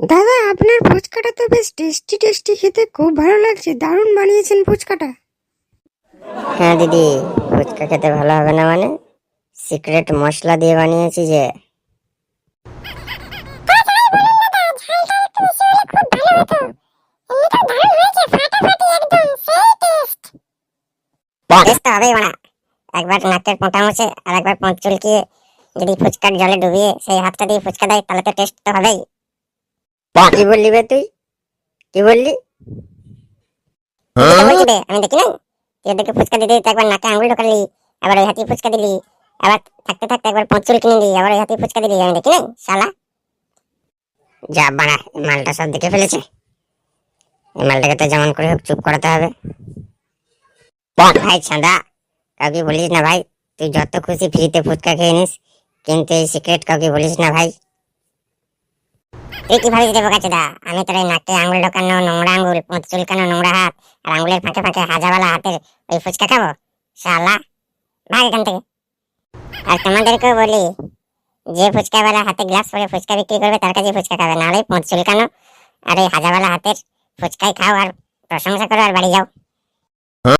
দাদা আপনার ফুচকাটা তো বেশ টেস্টি টেস্টি খেতে খুব ভালো লাগছে। দারুণ বানিয়েছেন ফুচকাটা। হ্যাঁ দিদি ফুচকা খেতে ভালো হবে না মানে? সিক্রেট মশলা দিয়ে বানিয়েছি যে। একবার নাকের পোঁটা মুছে আর একবার পোঁত চুলকিয়ে যদি ফুচকার জলে ডুবিয়ে সেই হাতটা দিয়ে ফুচকা দেয় তাহলে তো টেস্ট তো হবেই। কি বললি বে তুই? কি বললি? বলছি বে? আমি দেখি না তুই ওদেরকে ফুচকা দিতে দিতে একবার নাকে আঙুল ঢোকালি আবার ওই হাতে ফুচকা দিলি আবার থাকতে থাকতে একবার পঁচুল কিনে দিলি আবার ওই হাতে ফুচকা দিলি আমি দেখি না শালা। যা বাড়া মালটা সব দেখে ফেলেছে। এই মালটাকে তো যেমন করে হোক চুপ করাতে হবে। ভাই চাঁদা কাউকে বলিস না ভাই তুই যত খুশি ফ্রিতে ফুচকা খেয়ে নিস কিন্তু এই সিক্রেট কাউকে বলিস না ভাই। তুই কি ভাবিস দেবো দা আমি তোর এই নাকে আঙুল ঢোকানো, নোংরা আঙুল পোঁত চুলকানো, নোংরা হাত আর আঙুলের ফাঁকে ফাঁকে হাজাওয়ালা হাতের ওই ফুচকা খাব? শালা। ভাগ এখান থেকে। আর তোমাদেরকেও বলি, যে ফুচকাওয়ালা হাতে গ্লাস পরে ফুচকা বিক্রি করবে তার কাছে ফুচকা খাবে, নাহলে পোঁত চুলকানো আর এই হাজাওয়ালা হাতের ফুচকাই খাও আর প্রশংসা করো আর বাড়ি যাও।